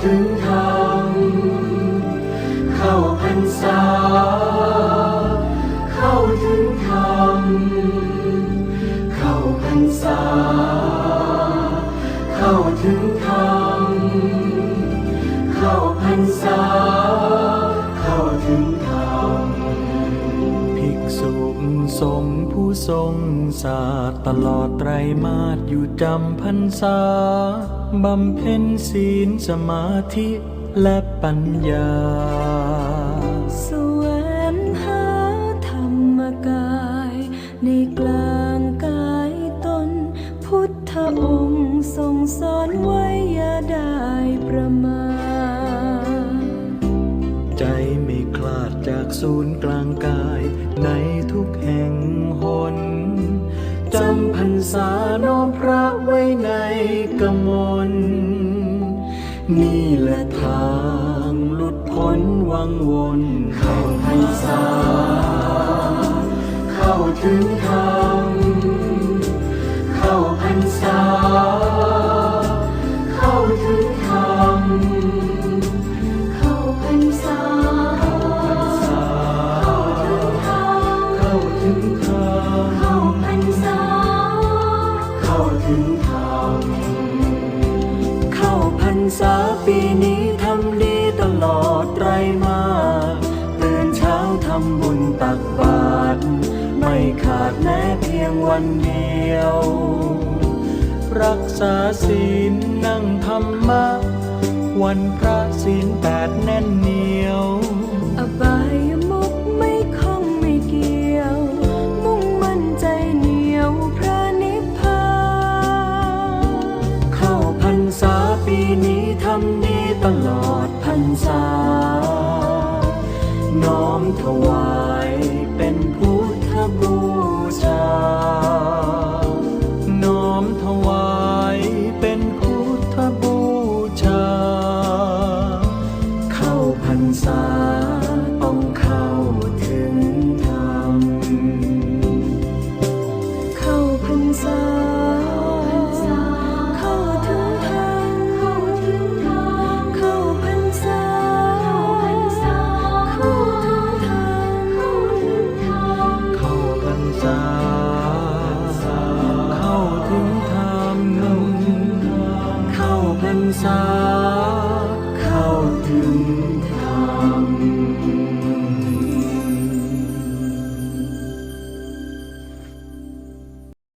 ถึงธรรมเข้าพรรษา เข้าถึงธรรมเข้าพรรษา เข้าถึงธรรม ษุสงผู้ทรงศาสตร์ตลอดไตรมาสอยู่จำพรรษา บำเพ็ญศีลสมาธิและปัญญา สวงหาธรรมกาย ในกลางกายตน พุทธองค์ทรงสอนไว้อย่าได้ประมาท ใจไม่คลาดจากศูนย์กลางกาย ในทุกแห่งหนจำพรรษาน้อมพระไว้ในกมลนี่แหละทางหลุดพ้นวังวนเข้าพรรษา เข้าถึงธรรม ถึงธรรมเข้าพรรษาปีนี้ทำดีตลอดไตรมาตื่นเช้าทำบุญตักบาตรไม่ขาดแม้เพียงวันเดียว รักษาศีลนั่งธรรมะ วันพระศีลแปดแน่นเหนียว รรษา น้อมถวาย inside.